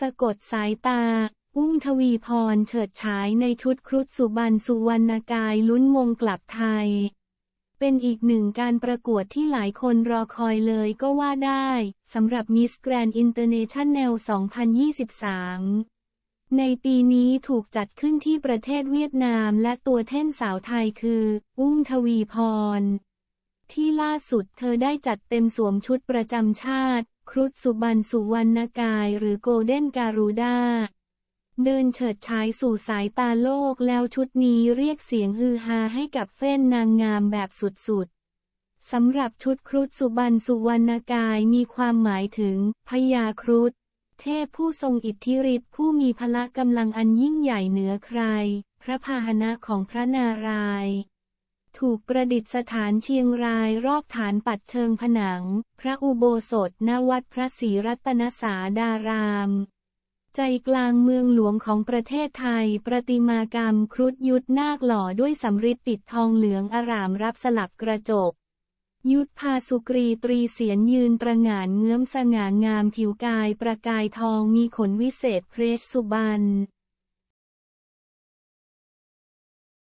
สะกดสายตา อุ้งทวีพรเฉิดฉายในชุดครุฑสุบรรณสุวรรณกายลุ้นมงกลับไทย เป็นอีกหนึ่งการประกวดที่หลายคนรอคอยเลยก็ว่าได้สำหรับ Miss Grand International 2023ในปีนี้ถูกจัดขึ้นที่ประเทศเวียดนามและตัวแท่นสาวไทยคือ อุ้งทวีพร ที่ล่าสุดเธอได้จัดเต็มสวมชุดประจำชาติ ครุฑสุบรรณสุวรรณกายหรือโกลเด้นการูด้าเดินเฉิดฉายสู่สายตาโลกแล้วชุดนี้เรียกเสียงฮือฮาให้กับเฟ้นนางงามแบบสุดๆ สำหรับชุดครุฑสุบรรณสุวรรณกายมีความหมายถึงพญาครุฑเทพผู้ทรงอิทธิฤทธิ์ผู้มีพละกำลังอันยิ่งใหญ่เหนือใคร พระพาหนะของพระนารายณ์ ถูกประดิษฐานเชียงรายรอบฐานปัดเชิงผนัง พระอุโบสถณวัดพระศรีรัตนสาดาราม ใจกลางเมืองหลวงของประเทศไทย ประติมากรรมครุฑยุทธนาคหล่อด้วยสำริดปิดทองเหลืองอารามรับสลับกระจก ยุทธพาสุกรีตรีเสียนยืนประงานเงื้อมสง่างามผิวกายประกายทองมีขนวิเศษเพรสสุบรรณ